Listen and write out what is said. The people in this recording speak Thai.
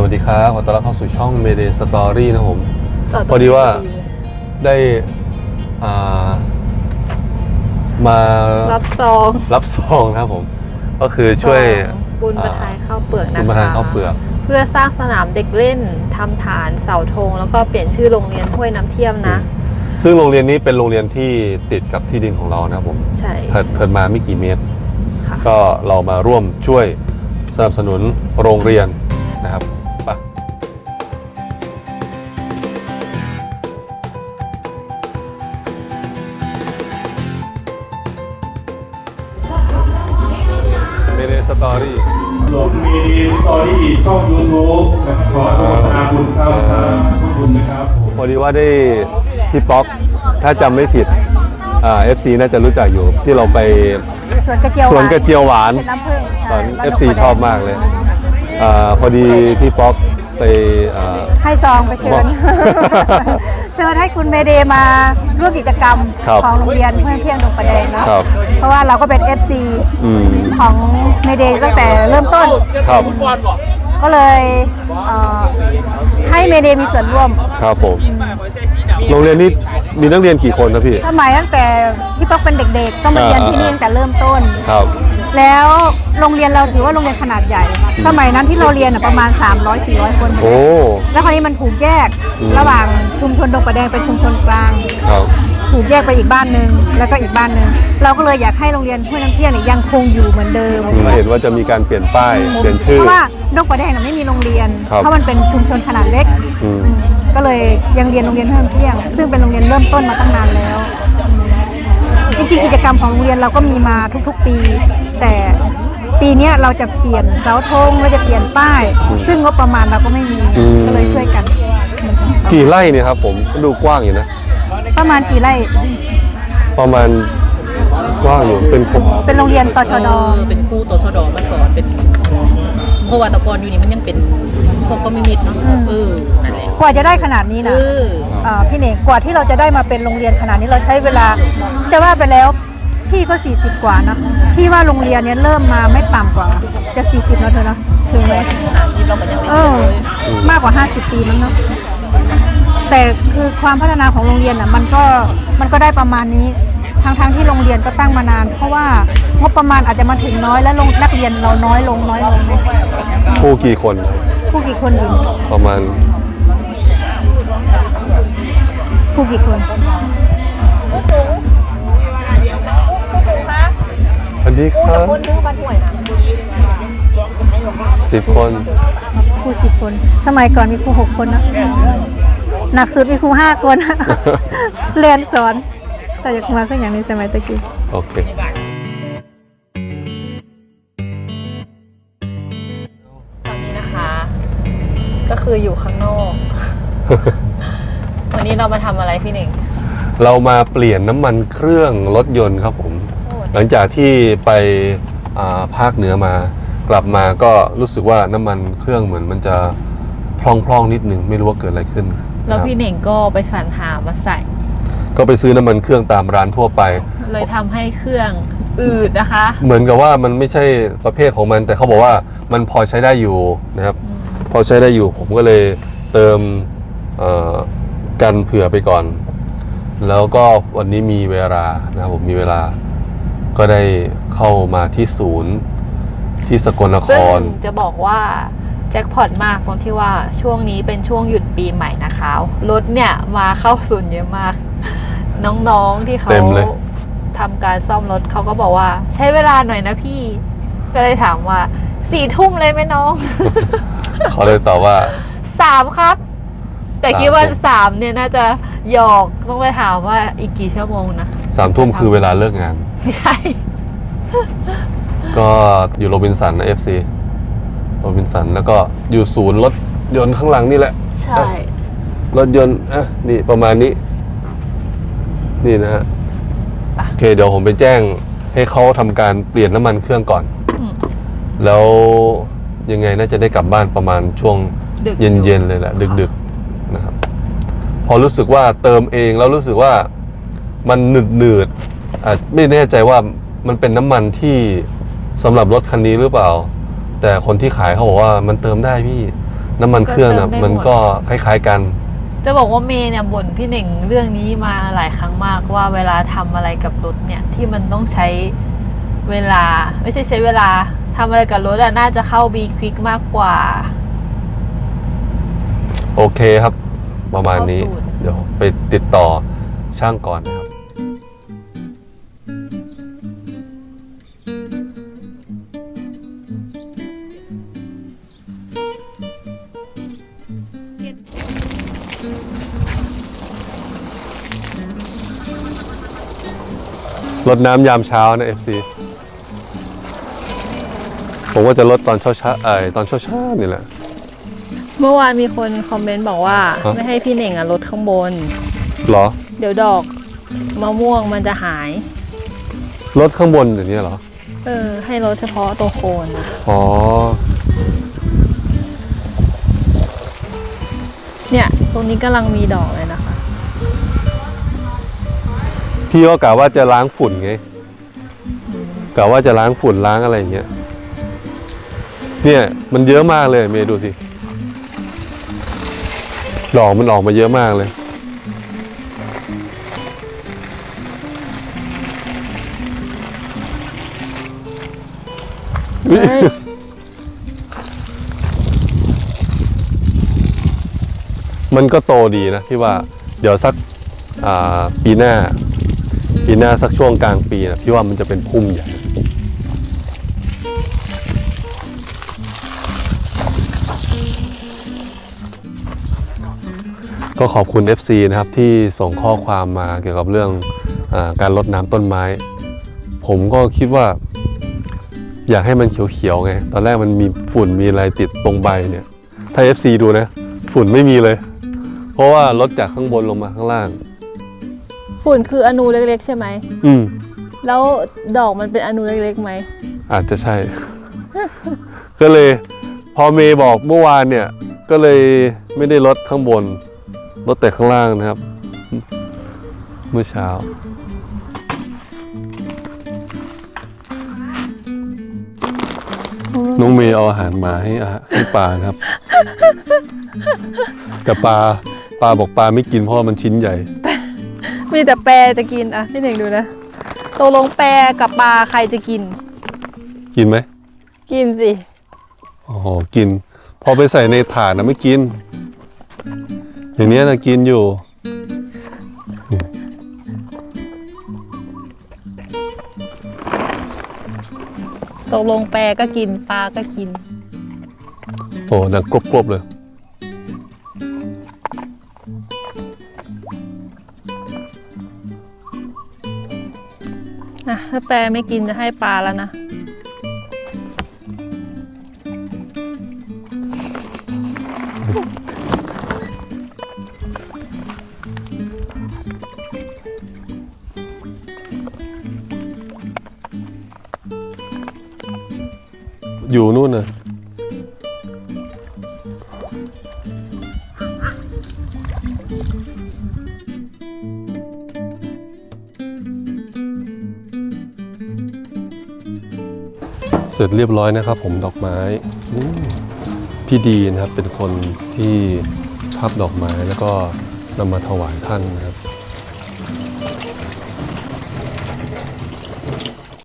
สวัสดีครับขอต้อนรับเข้าสู่ช่อง Mayday Story นะครับผมต่ต่พอดีว่า ได้อ่ามารับซองรับซองนะครับผม ก็คือช่วยบุญประทานข้าวเปลือกบุนะญคะประทานข้าวเปลือก เพื่อสร้างสนามเด็กเล่นทำฐานเสาธงแล้วก็เปลี่ยนชื่อโรงเรียนห้วยน้ำเทียมนะ ซึ่งโรงเรียนนี้เป็นโรงเรียนที่ติดกับที่ดินของเรานะครับผมใช่เถิดเถิดมาไม่กี่เมตร ค่ะ ก็เรามาร่วมช่วยสนับสนุนโรงเรียนนะครับ สตอรี่หลวงมีสตอรี่ช่องยูทูบขออนุโมทนาบุญครับครับขอบคุณนะครับผมพอดีว่าได้พี่ป๊อกถ้าจำไม่ผิดอ่า FC น่าจะรู้จักอยู่ที่เราไปสวนกระเจียวสวนกระเจียวหวานเป็นน้ำผึ้งตอนใช่ FC ชอบมากเลยอาพอดีพี่ป๊อก ไปอ่า ให้ซองไปเชิบอญกเชิญให้คุณเมเดย์มาร่วมกิจกรรมครับของโรงเรียนเพื่อนเที่ยงดงประแดงนะครับ เพราะว่าเราก็เป็น FC อืม ของเมเดย์ตั้งแต่เริ่มต้น ครับ ก็เลยเอ่อให้เมเดย์มีส่วนร่วม ครับผมโรงเรียนนี้มีนักเรียนกี่คนครับพี่ สมัยตั้งแต่พี่ป๊อกเป็นเด็กๆ ก็มาเรียนที่นี่ตั้งแต่เริ่มต้น ครับ แล้วโรงเรียนเราถือว่าโรงเรียนขนาดใหญ่ สมัยนั้นที่เราเรียนน่ะประมาณ 300-400 คนโอ้ แล้วคราวนี้มันถูกแยกอืม ระหว่างชุมชนดงประแดงเป็นชุมชนกลาง ครับ ถูกแยกไปอีกบ้านหนึ่งแล้วก็อีกบ้านหนึ่งเราก็เลยอยากให้โรงเรียนห้วยน้ำเที่ยงเนี่ยยังคงอยู่เหมือนเดิมอืมเห็นว่าจะมีการเปลี่ยนป้าย เปลี่ยนชื่อ เพราะว่าดงประแดงน่ะไม่มีโรงเรียน ครับเพราะมันเป็นชุมชนขนาดเล็กอืม อืมก็เลยยังเรียนโรงเรียนห้วยน้ำเที่ยง ซึ่งเป็นโรงเรียนเริ่มต้นมาตั้งนานแล้วอืม จริงๆกิจกรรมของโรงเรียนเราก็มีมาทุกๆปี แต่ปีเนี้ยเราจะเปลี่ยนเสาธงเราจะเปลี่ยนป้าย ซึ่งงบประมาณเราก็ไม่มีอืม ก็เลยช่วยกัน กี่ไร่เนี่ยครับผมดูกว้างอยู่นะ ประมาณกี่ไร่ประมาณกว้างอยู่เป็นครบเป็นโรงเรียนตชด เออเป็นครูตชดมาสอนเป็นเพราะว่าแตะกอนอยู่นี่มันยังเป็นพวกคอมมิวนิสต์เนาะเออนั่นแหละ กว่าจะได้ขนาดนี้เอนะออ่าพี่เน่งกว่าที่เราจะได้มาเป็นโรงเรียนขนาดนี้เราใช้เวลา จะว่าไปแล้วพี่ก็ 40 กว่านะพี่ว่าโรงเรียนเนี้ยเริ่มมาไม่ต่ำกว่า จะ 40แล้วเธอเนาะถึงไหมหาชีพเราก็ยังไม่เอได้อเลยมากกว่า 50 ปีมั้งเนาะแต่คือความพัฒนาของโรงเรียนอะมันก็มันก็ได้ประมาณนี้ทั้งทงๆที่โรงเรียนก็ตั้งมานาน เพราะว่างบประมาณอาจจะมาถึงน้อยและลงนักเรียนเราน้อยลงน้อยลงเนี่ยครูกี่คนครับผู้กี่คนหญิงประมาณ ผู้กี่คนอันนี้ครับคนชื่อบ้านห่วยนะสิบคนครูสิบคน สมัยก่อนมีครูหกคนนะหนักสุดมีครูห้าคน เรียนสอน แต่อยากมาก็อย่างในสมัยตะกี้ โอเคตอนนี้นะคะ ก็คืออยู่ข้างนอก วันนี้เรามาทำอะไรพี่หนิงเรามาเปลี่ยนน้ำมันเครื่องรถยนต์ครับผมหลังจากที่ไปอ่าภาคเหนือมา กลับมาก็รู้สึกว่าน้ำมันเครื่องเหมือนมันจะพร่องๆนิดนึงไม่รู้ว่าเกิดอะไรขึ้นแล้วนะครับพี่หนิงก็ไปสรรหามาใส่ก็ไปซื้อน้ำมันเครื่องตามร้านทั่วไป เลยทำให้เครื่องอืดนะคะเหมือนกับว่ามันไม่ใช่ประเภทของมัน แต่เขาบอกว่ามันพอใช้ได้อยู่นะครับพอใช้ได้อยู่ผมก็เลยเติมเอ่อ กันเผื่อไปก่อน แล้วก็วันนี้มีเวลานะครับผมมีเวลา ก็ได้เข้ามาที่ศูนย์ที่สกลนคซึ่งร จะบอกว่าแจ็คพอตมากตรงที่ว่าช่วงนี้เป็นช่วงหยุดปีใหม่นะคะรถเนี่ยมาเข้าศูนย์เยอะมาก น้องๆที่เขาเต็มเลย ทำการซ่อมรถเขาก็บอกว่า ใช้เวลาหน่อยนะพี่ ก็เลยถามว่าสี่ทุ่มเลยไหมน้อง เขาเลยตอบว่าสามครับ แต่สามคิดว่าทุ่มสามเนี่ยน่าจะหยอกต้องไปถามว่าอีกกี่ชั่วโมงนะสามทุ่มคือเวลาเลิกงาน ไม่ใช่ ก็อยู่โรบินสันนะ FC โรบินสันแล้วก็อยู่ศูนย์รถยนต์ข้างหลังนี่แหละ ใช่ รถยนต์อะนี่ประมาณนี้ นี่นะฮะไปโอเคเดี๋ยวผมไปแจ้งให้เขาทำการเปลี่ยนน้ำมันเครื่องก่อนอืมแล้วยังไงน่าจะได้กลับบ้านประมาณช่วงดึกเย็นๆเลยแหละ ดึกๆ นะครับพอรู้สึกว่าเติมเองแล้วรู้สึกว่ามันหนืดหนืดๆอะไม่แน่ใจว่ามันเป็นน้ำมันที่สำหรับรถคันนี้หรือเปล่า แต่คนที่ขายเขาบอกว่ามันเติมได้พี่น้ำมันเครื่องนะก็เติมได้หมดมันก็คล้ายๆกัน จะบอกว่าเมย์เนี่ยบ่นพี่เหน่งเรื่องนี้มาหลายครั้งมากว่าเวลาทำอะไรกับรถเนี่ยที่มันต้องใช้เวลาไม่ใช่ใช้เวลาทำอะไรกับรถอะน่าจะเข้า B Quick มากกว่า โอเคครับ ประมาณนี้เข้าสูตรเดี๋ยวไปติดต่อช่างก่อนนะครับ รดน้ำยามเช้านะ FC ผมว่าจะลดตอนเช้าเช้าๆเอ่อตอนเช้าเช้าๆนี่แหละ เมื่อวานมีคนคอมเมนต์บอกว่าครับไม่ให้พี่เหน่งอะลดข้างบน เหรอเดี๋ยวดอกมะม่วงมันจะหายลดข้างบนอย่างนี้เหรอ เออ ให้ลดเฉพาะตัวโคนนะอ๋อ เนี่ย ตรงนี้กำลังมีดอกเลยนะคะ พี่ก็กะว่าจะล้างฝุ่นไงกะว่าจะล้างฝุ่นล้างอะไรอย่างเงี้ย เนี่ยมันเยอะมากเลยเมย์ดูสิ ดอกมันออกมาเยอะมากเลยเฮ้ยมันก็โตดีนะที่ว่าเดี๋ยวสักอ่าปีหน้า ปีหน้าสักช่วงกลางปีนะพี่ว่ามันจะเป็นพุ่มใหญ่ ก็ขอบคุณ FC นะครับที่ส่งข้อความมาเกี่ยวกับเรื่องอาการรดน้ำต้นไม้ ผมก็คิดว่า อยากให้มันเขียวๆไง ตอนแรกมันมีฝุ่นมีอะไรติดตรงใบเนี่ย ถ้า FC ดูนะ ฝุ่นไม่มีเลย เพราะว่าลดจากข้างบนลงมาข้างล่าง ฝุ่นคืออนูเล็กๆ ใช่ไหม อืม แล้วดอกมันเป็นอนูเล็กๆไหม อาจจะใช่ ก็เลย พอเมย์บอกเมื่อวานเนี่ย ก็เลยไม่ได้ลดข้างบน ลดแต่ข้างล่างนะครับ เมื่อเช้า น้องเมย์เอาอาหารมาให้อาหารให้ปลานะครับ แต่ปลาปลาบอกปลาไม่กินเพราะว่ามันชิ้นใหญ่ มีแต่แปรจะกินอะพี่เหน่งดูนะตกลงแปรกับปลาใครจะกิน กินไหมกินสิโอ้โหกิน พอไปใส่ในถาดนะไม่กิน อย่างเนี้ยนะกินอยู่ ตกลงแปรก็กินปลาก็กิน โอ้ดังกรบๆเลยอะถ้าแปรไม่กินจะให้ปลาแล้วนะ อยู่นู่นนะเสร็จเรียบร้อยนะครับ ผมดอกไม้พี่ดีนะครับเป็นคนที่พับดอกไม้แล้วก็นำมาถวายท่านนะครับ